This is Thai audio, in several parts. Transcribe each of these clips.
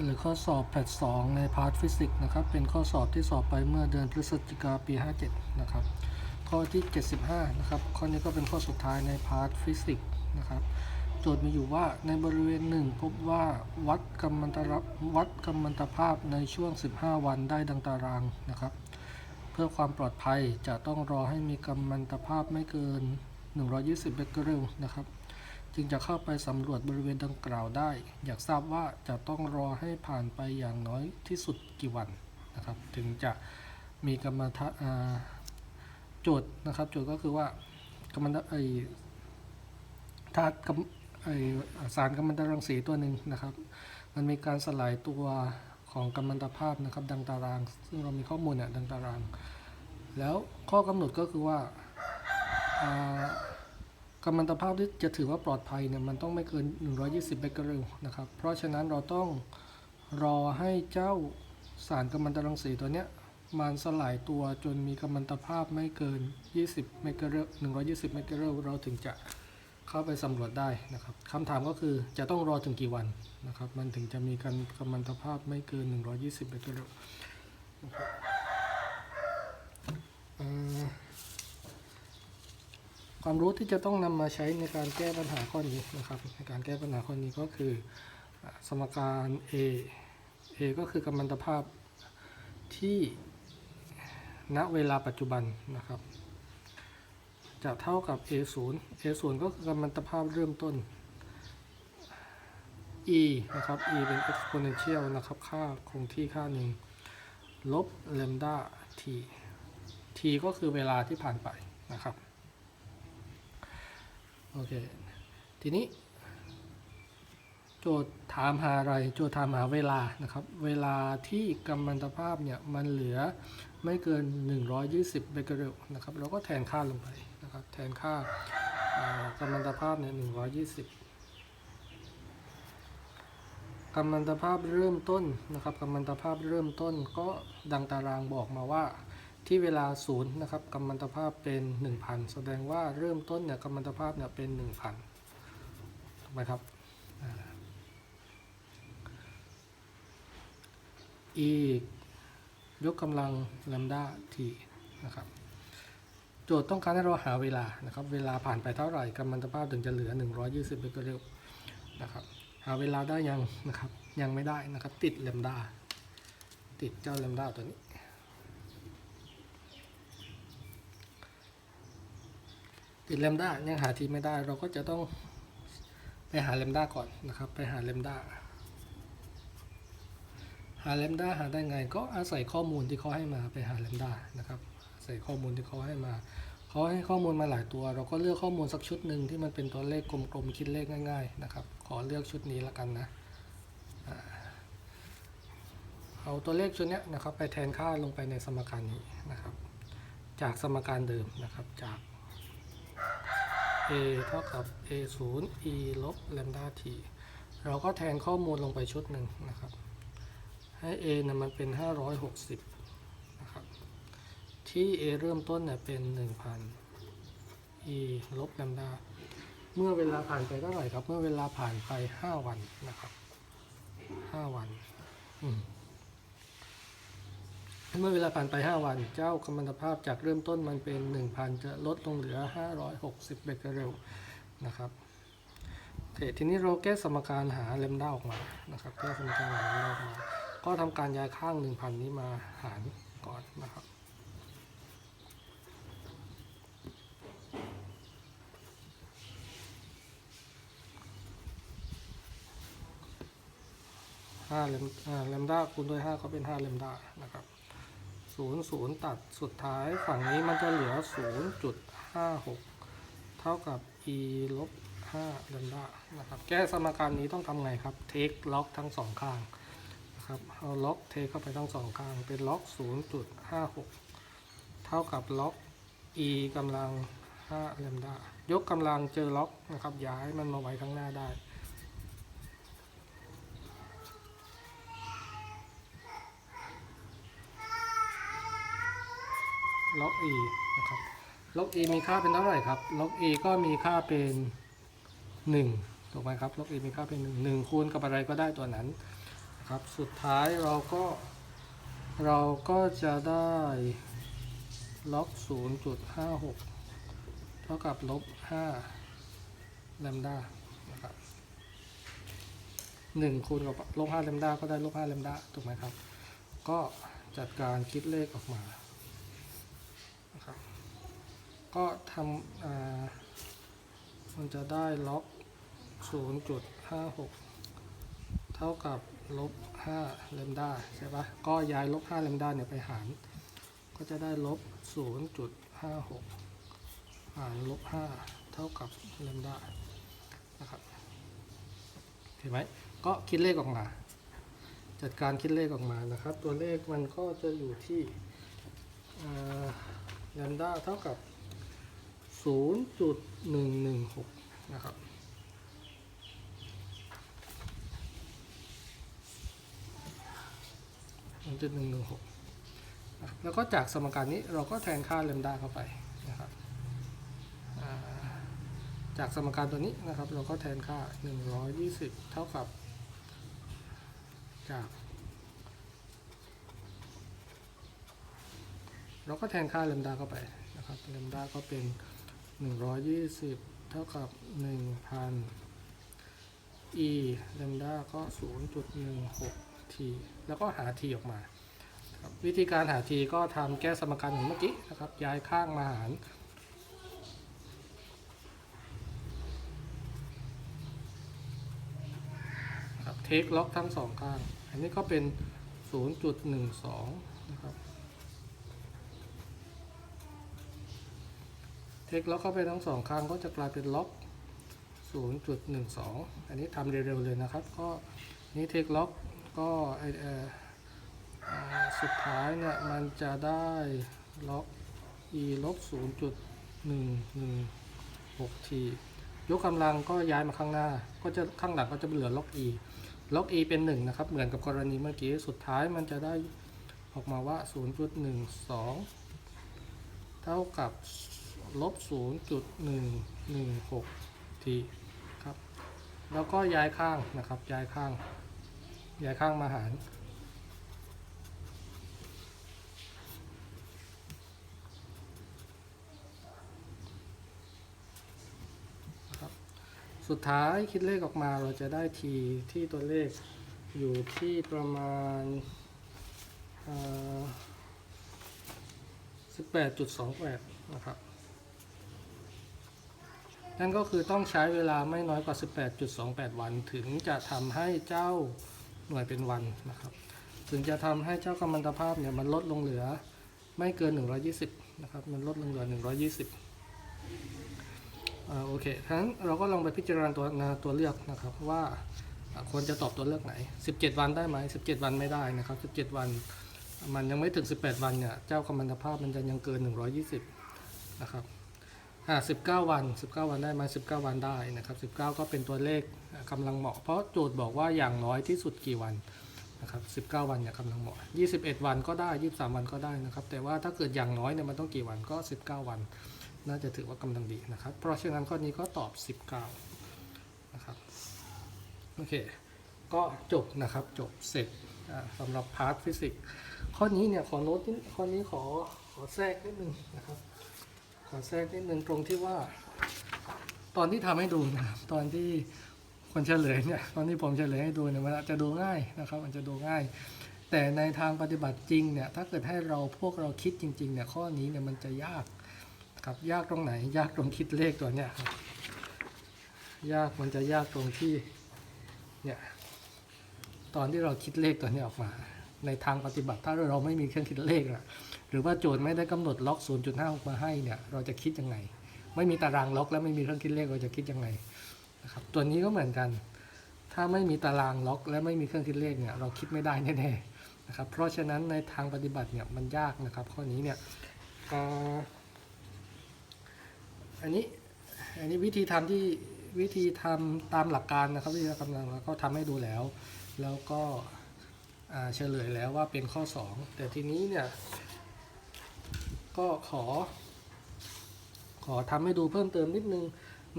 ฉลยข้อสอบแพท2ในพาร์ทฟิสิกส์นะครับ เป็นข้อสอบที่สอบไปเมื่อเดือนพฤศจิกาปี 57 นะครับ ข้อที่ 75 นะครับ ข้อนี้ก็เป็นข้อสุดท้ายในพาร์ทฟิสิกส์นะครับ โจทย์มีอยู่ว่าในบริเวณหนึ่งพบว่าวัดกัมมันตรับวัดกัมมันตภาพในช่วง 15 วันได้ดังตารางนะครับ เพื่อความปลอดภัยจะต้องรอให้มีกัมมันตภาพไม่เกิน 120 เบกเกอเรลนะครับ จึงจะเข้าไปสำรวจบริเวณดังกล่าวได้ อยากทราบว่าจะต้องรอให้ผ่านไปอย่างน้อยที่สุดกี่วันนะครับ ถึงจะมีกรรมฐานอ่าโจทย์นะครับ โจทย์ก็คือว่ากำมันตไอธาตุกำไอสารกัมมันตรังสีตัวหนึ่งนะครับ มันมีการสลายตัวของกัมมันตภาพนะครับ ดังตาราง ซึ่งเรามีข้อมูลเนี่ยดังตาราง แล้วข้อกำหนดก็คือว่าอ่า กัมมันตภาพที่จะถือว่าปลอดภัยเนี่ยมันต้องไม่เกิน 120 เบกเกอเรลนะครับ เพราะฉะนั้นเราต้องรอให้เจ้าสารกัมมันตรังสีตัวเนี้ยมันสลายตัวจนมีกัมมันตภาพไม่เกิน 20 เมกเกอเรล120 เมกเกอเรลเราถึงจะเข้าไปสำรวจได้นะครับคำถามก็คือจะต้องรอถึงกี่วันนะครับ มันถึงจะมีการกัมมันตภาพไม่เกิน 120เบกเกอเรลนะครับเอ่อ ความรู้ที่จะต้องนำมาใช้ในการแก้ปัญหาข้อนี้นะครับในการแก้ปัญหาข้อนี้ก็คือสมการ A A ก็คือกัมมันตภาพที่ณเวลาปัจจุบันนะครับจะเท่ากับ A 0 A 0ก็คือกัมมันตภาพเริ่มต้น E นะครับ E เป็น exponential นะครับ ค่าคงที่ค่าหนึ่ง ลบ lambda t t ก็คือเวลาที่ผ่านไปนะครับ โอเค ทีนี้ โจทย์ถามหาอะไร โจทย์ถามหาเวลานะครับ เวลาที่กัมมันตภาพเนี่ยมันเหลือไม่เกิน 120เบเกอเรลนะครับ เราก็แทนค่าลงไปนะครับ แทนค่าากัมมันตภาพเนี่ย120กัมมันตภาพเริ่มต้นนะครับกัมมันตภาพเริ่มต้นก็ดังตารางบอกมาว่า ที่เวลาศูนย์นะครับกัมมันตภาพเป็น 1,000 แสดงว่าเริ่มต้นเนี่ยกัมมันตภาพเนี่ยเป็น 1,000ถูกไหมครับ อีกยกกำลังแลมด้าทีนะครับโจทย์ต้องการให้เราหาเวลานะครับเวลาผ่านไปเท่าไหร่กัมมันตภาพถึงจะเหลือ 120เบเกอเรลนะครับหาเวลาได้ยังนะครับยังไม่ได้นะครับติดแลมด้าติดเจ้าแลมด้าตัวนี้ ติดเลมด้ายังหาทีไม่ได้ เราก็จะต้องไปหาเลมด้าก่อนนะครับ ไปหาเลมด้าหาเลมด้าหาได้ไง ก็อาศัยข้อมูลที่เขาให้มาไปหาเลมด้านะครับอาศัยข้อมูลที่เขาให้มาเขาให้ข้อมูลมาหลายตัว เราก็เลือกข้อมูลสักชุดหนึ่งที่มันเป็นตัวเลขกลมๆคิดเลขง่าย ๆ นะครับ ขอเลือกชุดนี้ละกันนะเอาตัวเลขชุดนี้นะครับ ไปแทนค่าลงไปในสมการนี้นะครับ จากสมการเดิมนะครับจาก a เท่ากับ a 0 e ลบ lambda t เราก็แทนข้อมูลลงไปชุดหนึ่งนะครับ ให้ a นะมันเป็น 560 นะครับ ที่ a เริ่มต้นเนี่ยเป็น 1,000 e ลบ lambda เมื่อเวลาผ่านไปเท่าไหร่ครับ เมื่อเวลาผ่านไป 5 วันนะครับ 5 วัน อืม เมื่อเวลาผ่านไป 5 วัน เจ้ากัมมันตภาพจากเริ่มต้นมันเป็น 1,000 จะลดลงเหลือ 560 เบเกอเรลนะครับโอเคทีนี้เราแก้สมการหาเลมด้าออกมานะครับแก้สมการหาเลมด้าออกมา ก็ทำการย้ายข้าง 1,000 นี้มาหารก่อนนะครับห้าเลมอ่าเลมด้าคูณด้วยห้าก็เป็นห้าเลมด้านะครับ ศูนย์ศูนย์ตัดสุดท้ายฝั่งนี้มันจะเหลือศูนย์จุดห้าหกเท่ากับ e ลบห้าเลมด้านะครับแก้สมการนี้ต้องทำไงครับเทคล็อกทั้งสองข้างนะครับเอาล็อกเทคเข้าไปทั้งสองข้าง เป็นล็อกศูนย์จุดห้าหกเท่ากับล็อก e กำลังห้าเลมดายกกำลังเจอล็อกนะครับย้ายมันมาไว้ข้างหน้าได้ ล็อก e นะครับล็อก e มีค่าเป็นเท่าไหร่ครับล็อก e ก็มีค่าเป็น1ถูกไหมครับล็อก e มีค่าเป็น1 1คูณกับอะไรก็ได้ตัวนั้นนะครับสุดท้ายเราก็เราก็จะได้ล็อก0.56 เท่ากับลบ5แลมดานะครับ1คูณกับลบ5แลมดาก็ได้ลบ5แลมดาถูกไหมครับ ก็จัดการคิดเลขออกมา ก็ทำมันจะได้ล็อก 0.56 เท่ากับลบ5เลมดาใช่ปะก็ย้ายลบ5เลมดาเนี่ยไปหาร ก็จะได้ลบ 0.56 หารลบ5เท่ากับเลมดานะครับเห็นไหมก็คิดเลขออกมา จัดการคิดเลขออกมานะครับ ตัวเลขมันก็จะอยู่ที่เลมดาเท่ากับ 0.116 นะครับ 0.116นะแล้วก็จากสมการนี้เราก็แทนค่าเลมด้าเข้าไปนะครับจากสมการตัวนี้นะครับ เราก็แทนค่า 120 เท่ากับ จาก เราก็แทนค่าเลมด้าเข้าไปนะครับเลมด้าก็เป็น 120 เท่ากับ 1,000 e เลมด้าก็ 0.16 t แล้วก็หา t ออกมา วิธีการหา t ก็ทำแก้สมการเหมือนเมื่อกี้นะครับ ย้ายข้างมาหารเทคล็อกทั้งสองข้าง อันนี้ก็เป็น 0.12 นะครับ เทคล็อกเข้าไปทั้งสองข้างก็จะกลายเป็นล็อก 0.12 อันนี้ทำเร็วๆเลยนะครับ ก็นี่เทคล็อกก็สุดท้ายเนี่ยมันจะได้ล็อก e ลบ 0.116 t ยกกำลังก็ย้ายมาข้างหน้า ก็จะข้างหลังก็จะเหลือล็อก e ล็อก e เป็น 1 นะครับ เหมือนกับกรณีเมื่อกี้ สุดท้ายมันจะได้ออกมาว่า 0.12 เท่ากับ ลบ 0.116 t ครับ แล้วก็ย้ายข้างนะครับ ย้ายข้าง ย้ายข้างมาหาร สุดท้ายคิดเลขออกมาเราจะได้ t ที่ตัวเลขอยู่ที่ประมาณเอ่อ18.28 นะครับ นั่นก็คือต้องใช้เวลาไม่น้อยกว่า 18.28 วัน ถึงจะทำให้เจ้าหน่วยเป็นวันนะครับ ถึงจะทำให้เจ้ากัมมันตภาพเนี่ยมันลดลงเหลือไม่เกิน 120 นะครับ มันลดลงเหลือ 120อ่าโอเคทั้งนั้นเราก็ลองไปพิจารณาตัวนาตัวเลือกนะครับว่าอ่าควรจะตอบตัวเลือกไหน 17 วันได้ไหม 17 วันไม่ได้นะครับ 17 วันมันยังไม่ถึง 18 วันเนี่ย เจ้ากัมมันตภาพมันจะยังเกิน 120 นะครับ อ่า19วัน19วันได้ไหม19วันได้นะครับ19ก็เป็นตัวเลขอ่ากำลังเหมาะ เพราะโจทย์บอกว่าอย่างน้อยที่สุดกี่วันนะครับ19วันเนี่ยกำลังเหมาะ21วันก็ได้23วันก็ได้นะครับ แต่ว่าถ้าเกิดอย่างน้อยเนี่ยมันต้องกี่วันก็19วัน น่าจะถือว่ากำลังดีนะครับ เพราะฉะนั้นข้อนี้ก็ตอบ19นะครับโอเคก็จบนะครับจบเสร็จอ่าสำหรับพาร์ทฟิสิกส์ข้อนี้เนี่ยขอโน้ตนิดข้อนี้ขอขอแทรกนิดนึงนะครับ ขอแทรกนิดนึงตรงที่ว่า ตอนที่ทำให้ดูนะครับตอนที่คนเฉลยเนี่ยตอนที่ผมเฉลยให้ดูเนี่ยมันจะดูง่ายนะครับมันจะดูง่าย แต่ในทางปฏิบัติจริงเนี่ยถ้าเกิดให้เราพวกเราคิดจริงๆเนี่ยข้อนี้เนี่ยมันจะยากครับยากตรงไหน ยากตรงคิดเลขตัวเนี่ยครับยากมันจะยากตรงที่เนี่ยตอนที่เราคิดเลขตัวเนี้ออกมา ในทางปฏิบัติถ้าเราไม่มีเครื่องคิดเลขอะ หรือว่าโจทย์ไม่ได้กำหนดล็อก 0.56 มาให้เนี่ยเราจะคิดยังไง ไม่มีตารางล็อกและไม่มีเครื่องคิดเลขเราจะคิดยังไงนะครับตัวนี้ก็เหมือนกัน ถ้าไม่มีตารางล็อก และไม่มีเครื่องคิดเลขเนี่ยเราคิดไม่ได้แน่ๆนะครับเพราะฉะนั้นในทางปฏิบัติเนี่ยมันยากนะครับ ข้อนี้เนี่ยอันนี้อันนี้วิธีทำที่วิธีทำตามหลักการนะครับวิธีกำลังเราก็ทำให้ดูแล้ว แล้วก็เฉลยแล้วว่าเป็นข้อ 2 แต่ทีนี้เนี่ย ก็ขอ ขอทำให้ดูเพิ่มเติมนิดนึง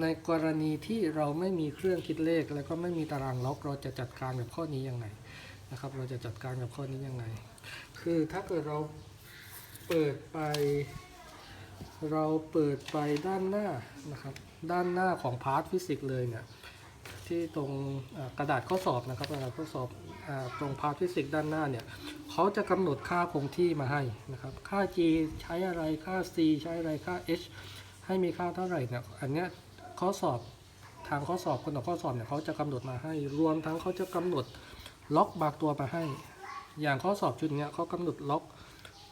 ในกรณีที่เราไม่มีเครื่องคิดเลข แล้วก็ไม่มีตารางล็อก เราจะจัดการแบบข้อนี้ยังไงนะครับ เราจะจัดการกับข้อนี้ยังไง คือถ้าเกิดเราเปิดไป เราเปิดไปด้านหน้านะครับ ด้านหน้าของพาร์ทฟิสิกส์เลยเนี่ยที่ตรงกระดาษข้อสอบนะครับกระดาษข้อสอบ ตรงพาร์ทฟิสิกด้านหน้าเนี่ยเขาจะกำหนดค่าคงที่มาให้นะครับ ค่า g ใช้อะไรค่า c ใช้อะไรค่า h ให้มีค่าเท่าไหร่เนี่ยอันเนี้ยข้อสอบทางข้อสอบคนต่อข้อสอบเนี่ยเขาจะกำหนดมาให้ รวมทั้งเขาจะกำหนดล็อกบางตัวมาให้ อย่างข้อสอบชุดเนี้ยเขากำหนดล็อก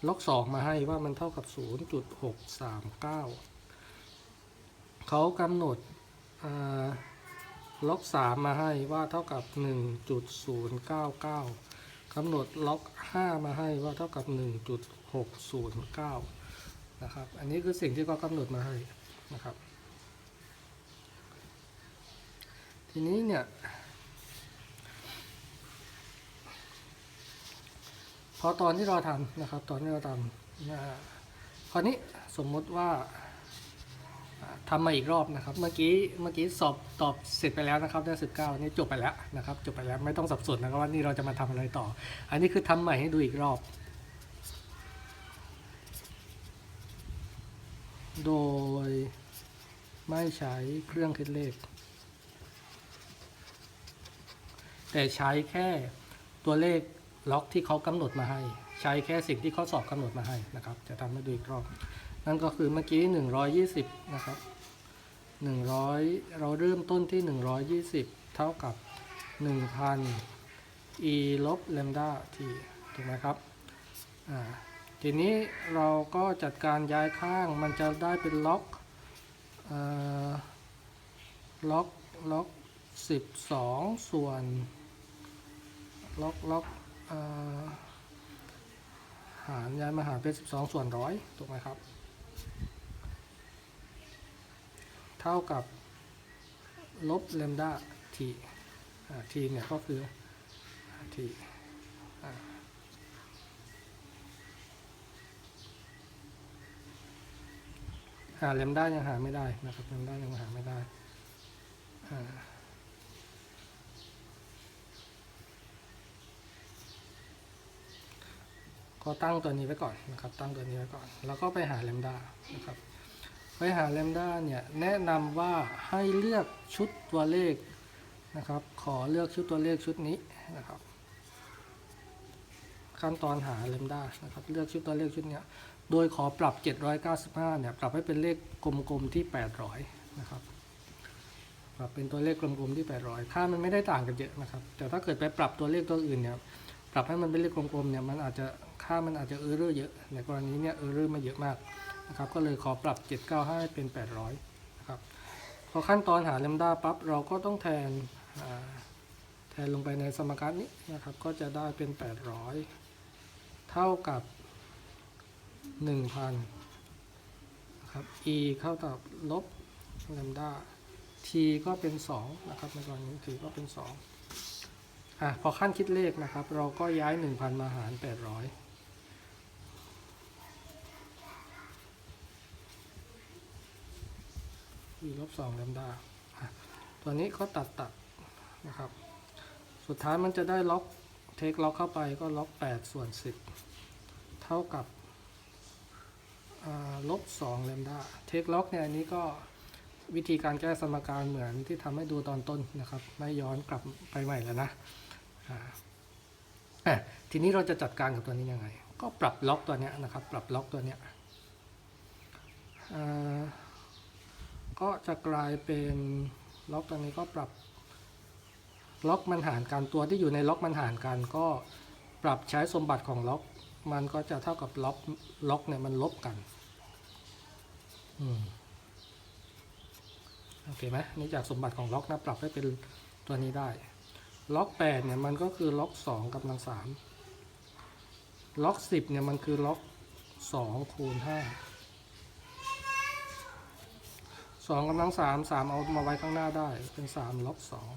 ล็อกสองมาให้ว่ามันเท่ากับ 0.639เขากำหนดอ่า ล็อก 3 มาให้ว่าเท่ากับ 1.099กำหนดล็อก 5 มาให้ว่าเท่ากับ 1.609 นะครับ อันนี้คือสิ่งที่เขากำหนดมาให้นะครับ ทีนี้เนี่ย พอตอนที่เราทำนะครับ ตอนที่เราทำนะฮะคราวนี้สมมติว่า ทำมาอีกรอบนะครับ เมื่อกี้เมื่อกี้สอบตอบเสร็จไปแล้วนะครับได้สิบเก้านี่จบไปแล้วนะครับ จบไปแล้วไม่ต้องสับสนนะครับว่านี่เราจะมาทำอะไรต่อ อันนี้คือทำใหม่ให้ดูอีกรอบ โดยไม่ใช้เครื่องคิดเลข แต่ใช้แค่ตัวเลขล็อกที่เขากำหนดมาให้ ใช้แค่สิ่งที่เขาสอบกำหนดมาให้นะครับ จะทำให้ดูอีกรอบ นั่นก็คือเมื่อกี้ 120 นะครับ 100 เราเริ่มต้นที่ 120 เท่ากับ 1,000 e ลบ lambda t ถูกไหมครับ อ่า ทีนี้เราก็จัดการย้ายข้างมันจะได้เป็นล็อกล็อกล็อก12 ส่วนล็อกล็อกหารย้ายมาหารเป็น 12 ส่วนร้อยถูกไหมครับ เท่ากับลบเลมดาทีทีเนี่ยก็คือทีหาเลมด้ายังหาไม่ได้นะครับเลมด้ายังหาไม่ได้ก็ตั้งตัวนี้ไว้ก่อนนะครับ ตั้งตัวนี้ไว้ก่อน แล้วก็ไปหาเลมด้านะครับ ไปหาเลมด้าเนี่ยแนะนำว่าให้เลือกชุดตัวเลขนะครับ ขอเลือกชุดตัวเลขชุดนี้นะครับ ขั้นตอนหาเลมด้านะครับ เลือกชุดตัวเลขชุดนี้โดยขอปรับ 795 เนี่ย ปรับให้เป็นเลขกลมๆที่ 800 นะครับ ปรับเป็นตัวเลขกลมๆที่ 800 ค่ามันไม่ได้ต่างกันเยอะนะครับ แต่ถ้าเกิดไปปรับตัวเลขตัวอื่นเนี่ย ปรับให้มันเป็นเลขกลมๆเนี่ย มันอาจจะค่ามันอาจจะเออร์เรอร์เยอะ ในกรณีเนี้ยเออร์เรอร์ไม่เยอะมาก นะครับก็เลยขอปรับ 795 ให้เป็น 800นะครับพอขั้นตอนหาเลมด้าปั๊บเราก็ต้องแทนแทนลงไปในสมการนี้นะครับก็จะได้เป็น 800 เท่ากับ 1,000นะครับ e เข้ากับลบเลมด้า t ก็เป็น 2 นะครับในกรณี t ก็เป็น2อะพอขั้นคิดเลขนะครับ เราก็ย้าย 1,000 มาหาร 800 e ลบสองแลมดาตัวนี้ก็ตัดตัดนะครับ สุดท้ายมันจะได้ล็อกเทคล็อกเข้าไปก็ล็อก 8 ส่วน 10 เท่ากับลบ2แลมดาเทคล็อกเนี่ยอันนี้ก็วิธีการแก้สมการเหมือนที่ทำให้ดูตอนต้นนะครับ ไม่ย้อนกลับไปใหม่แล้วนะอ่าอะทีนี้เราจะจัดการกับตัวนี้ยังไง ก็ปรับล็อกตัวเนี้ยนะครับ ปรับล็อกตัวเนี้ย ก็จะกลายเป็นล็อกตัวนี้ก็ปรับล็อกมันหารกันตัวที่อยู่ในล็อกมันหารกันก็ปรับใช้สมบัติของล็อก มันก็จะเท่ากับล็อกล็อกเนี่ยมันลบกันอโอเคไหมนี่จากสมบัติของล็อกนะปรับให้เป็นตัวนี้ได้ ล็อก8เนี่ยมันก็คือล็อก2กำลัง3ล็อก 10เนี่ยมันคือล็อก2คูณ5 สองกำลังสามสามเอามาไว้ข้างหน้าได้ เป็นสามล็อกสอง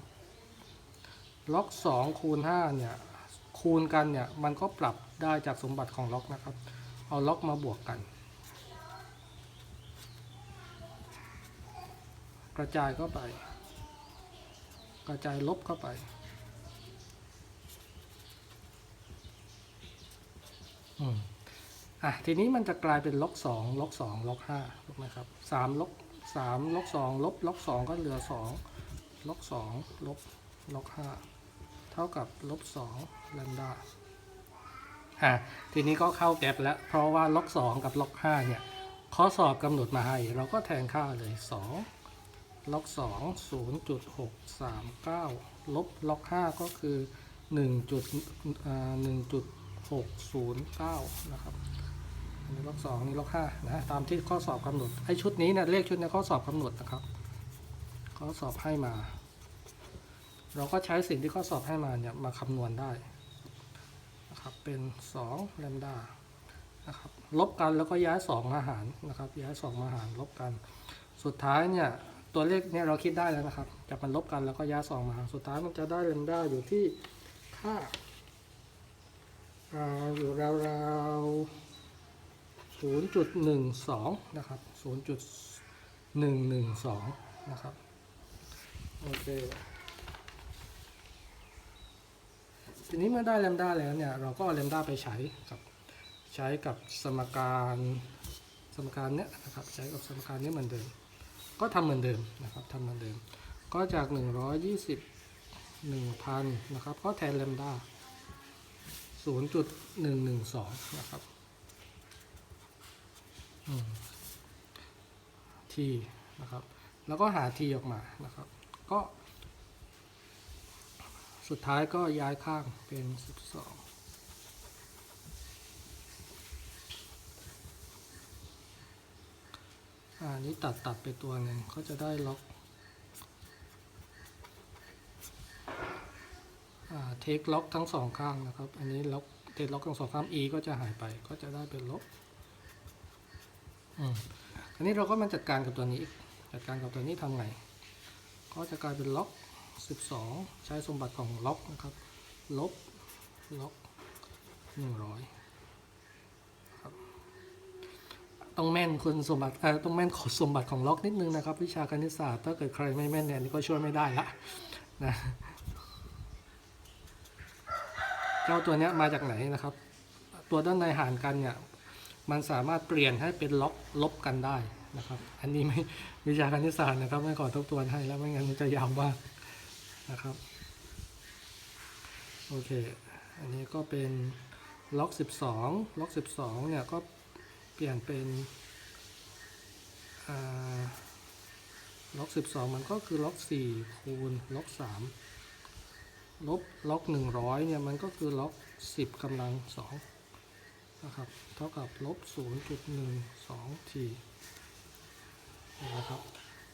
ล็อกสองคูณห้าเนี่ย คูณกันเนี่ย มันก็ปรับได้จากสมบัติของล็อกนะครับ เอาล็อกมาบวกกัน กระจายเข้าไป กระจายลบเข้าไปอืมอะทีนี้มันจะกลายเป็นลบสองลบสองลบห้าถูกไหมครับสามลบ สามลบสองลบลบสองก็เหลือสองลบสองลบลบห้าเท่ากับลบสองแลมดาอะทีนี้ก็เข้าแก๊ปแล้ว เพราะว่าลบสองกับลบห้าเนี่ยข้อสอบกำหนดมาให้ เราก็แทนค่าเลยสองลบสองศูนย์จุดหกสามเก้าลบลบห้าก็คือหนึ่งจุดหนึ่งจุดหกศูนย์เก้านะครับ นนี้ลบสองนี่ลบห้านะตามที่ข้อสอบกำหนดไอ้ชุดนี้เนี่ยเลขชุดในข้อสอบกำหนดนะครับข้อสอบให้มา เราก็ใช้สิ่งที่ข้อสอบให้มาเนี่ยมาคำนวณได้นะครับเป็น2แลมดานะครับลบกันแล้วก็ย้าย2มาหารนะครับ ย้าย2มาหารลบกัน สุดท้ายเนี่ยตัวเลขเนี่ยเราคิดได้แล้วนะครับจากมันลบกันแล้วก็ย้าย2มาหารสุดท้ายมันจะได้แลมดาอยู่ที่ค่าอ่าอยู่ราวๆ 0.12 นะครับ 0.112 นะครับ โอเค ทีนี้เมื่อได้แลมด้าแล้วเนี่ย เราก็เอาแลมด้าไปใช้กับ ใช้กับสมการสมการเนี้ยนะครับ ใช้กับสมการเนี้ยเหมือนเดิม ก็ทำเหมือนเดิมนะครับทำเหมือนเดิม ก็จาก 120 1,000 นะครับ ก็แทนแลมด้า0.112 นะครับ ทีนะครับ แล้วก็หาทีออกมานะครับ ก็ สุดท้ายก็ย้ายข้างเป็น 12อ่านี้ตัดตัดไปตัวหนึ่งก็จะได้ล็อกเทคล็อกทั้งสองข้างนะครับ อันนี้ล็อกเทคล็อกทั้งสองข้าง e ก็จะหายไปก็จะได้เป็นลบ อันนี้เราก็มาจัดการกับตัวนี้ จัดการกับตัวนี้ทำไง ก็จะกลายเป็นล็อก 12 ใช้สมบัติของล็อกนะครับ ลบ ล็อก 100 ครับ ต้องแม่นคุณสมบัติต้องแม่นขอสมบัติของล็อกนิดนึงนะครับ วิชาคณิตศาสตร์ถ้าเกิดใครไม่แม่นเนี่ยนนี่ก็ช่วยไม่ได้ละนะเจ้าตัวเนี้ยมาจากไหนนะครับ ตัวด้านในหารกันเนี่ย มันสามารถเปลี่ยนให้เป็นล็อกลบกันได้นะครับ อันนี้ไม่วิชาคณิตศาสตร์นะครับ ไม่ขอทบทวนให้แล้วไม่งั้นมันจะยาวมากนะครับ โอเค อันนี้ก็เป็นล็อก 12 ล็อก 12 เนี่ยก็เปลี่ยนเป็นล็อก 12 มันก็คือล็อก 4 คูณล็อก 3 ลบล็อก 100 เนี่ยมันก็คือล็อก 10กำลัง 2 นะครับ เท่ากับลบ 0.12ทีนะครับ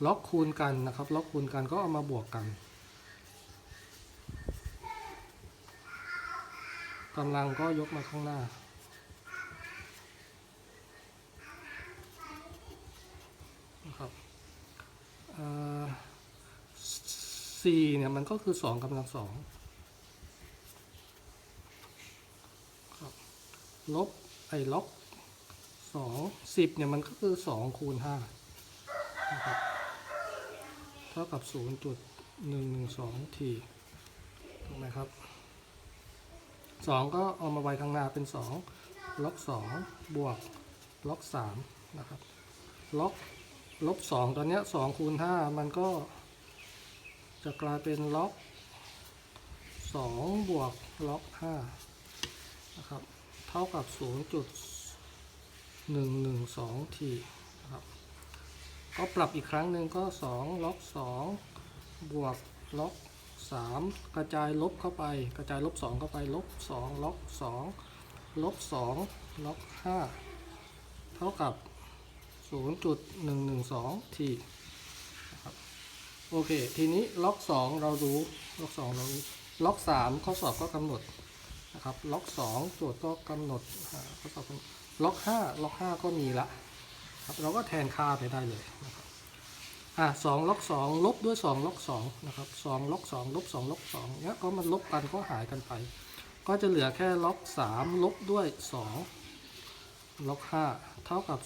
ล็อกคูณกันนะครับ ล็อกคูณกันก็เอามาบวกกันกำลังก็ยกมาข้างหน้า นะครับสี่เนี่ยมันก็คือสองกำลังสองครับ ลบไอ้ล็อกสองสิบเนี่ยมันก็คือสองคูณห้านะครับเท่ากับศูนย์จุดหนึ่งหนึ่งสองทีถูกไหมครับสองก็เอามาไว้ข้างหน้าเป็นสองล็อกสองบวกล็อกสามนะครับล็อกลบสองตอนเนี้ยสองคูณห้ามันก็ จะกลายเป็นล็อกสองบวกล็อกห้านะครับ ท่ากับ 0.112ทีนะครับ ก็ปรับอีกครั้งหนึ่งก็ 2 ล็อก 2 บวก ล็อก 3 กระจายลบเข้าไป กระจายลบ 2 เข้าไป ลบ 2 ล็อก 2 ลบ 2 ล็อก 5 เท่ากับ 0.112ทีนะครับ โอเค ทีนี้ล็อก 2 เรารู้ ล็อก 2 เรารู้ ล็อก 3 ข้อสอบก็กำหนด นะครับล็อก 2 โจทย์ก็กำหนดข้อสอบกำหนดล็อก 5 ล็อก 5 ก็มีละครับเราก็แทนค่าไปได้เลยนะครับอ่าสองล็อก 2 ลบด้วย 2 ล็อก 2 นะครับ2ล็อก 2 ลบ 2ลบ2เนี้ยก็มันลบกันก็หายกันไป ก็จะเหลือแค่ล็อก 3 ลบด้วย 2 ล็อก 5 เท่ากับ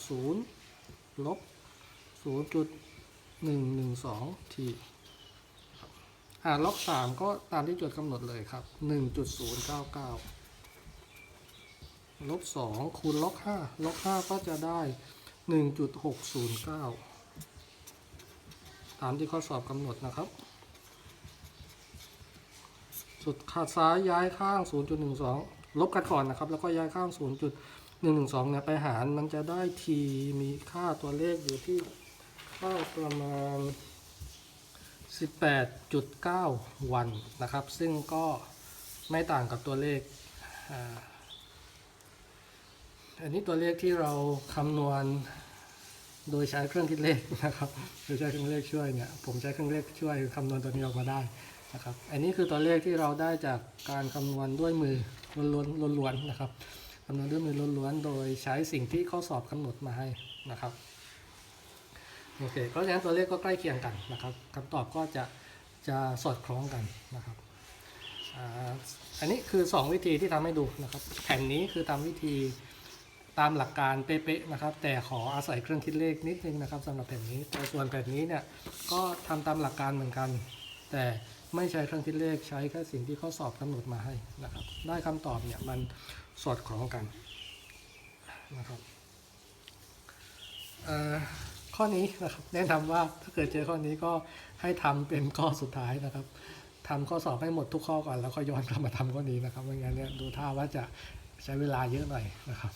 0 ลบ0.112ที อ่าล็อกสามก็ตามที่โจทย์กำหนดเลยครับหนึ่งจุดศูนย์เก้าเก้าลบสองคูณล็อกห้าล็อกห้าก็จะได้หนึ่งจุดหกศูนย์เก้าตามที่ข้อสอบกำหนดนะครับ สุดขาดซ้ายย้ายข้าง 0.12 ลบกันก่อนนะครับ แล้วก็ย้ายข้าง 0.112เนี่ยไปหารมันจะได้ t มีค่าตัวเลขอยู่ที่ค่าประมาณ 18.9 วันนะครับ ซึ่งก็ไม่ต่างกับตัวเลขอ,อันนี้ตัวเลขที่เราคำนวณโดยใช้เครื่องคิดเลขนะครับโดยใช้เครื่องเลขช่วยเนี่ย ผมใช้เครื่องเลขช่วยคำนวณตัวนี้ออกมาได้นะครับ อันนี้คือตัวเลขที่เราได้จากการคำนวณด้วยมือล้วนๆล้วนๆนะครับคำนวณด้วยมือล้วนๆโดยใช้สิ่งที่ข้อสอบกำหนดมาให้นะครับ โอเค เพราะฉะนั้นตัวเลขก็ใกล้เคียงกันนะครับคำตอบก็จะจะสอดคล้องกันนะครับอันนี้คือ 2 วิธีที่ทำให้ดูนะครับ แผ่นนี้คือตามวิธีตามหลักการเป๊ะๆนะครับ แต่ขออาศัยเครื่องคิดเลขนิดนึงนะครับสำหรับแผ่นนี้แต่ส่วนแผ่นนี้เนี่ยก็ทำตามหลักการเหมือนกัน แต่ไม่ใช้เครื่องคิดเลขใช้แค่สิ่งที่ข้อสอบกำหนดมาให้นะครับ ได้คำตอบเนี่ยมันสอดคล้องกันนะครับเอ่อ ข้อนี้นะครับ แนะนำว่าถ้าเกิดเจอข้อนี้ก็ให้ทำเป็นข้อสุดท้ายนะครับทำข้อสอบให้หมดทุกข้อก่อนแล้วค่อยย้อนกลับมาทำข้อนี้นะครับไม่งั้นเนี่ยดูท่าว่าจะใช้เวลาเยอะหน่อยนะครับ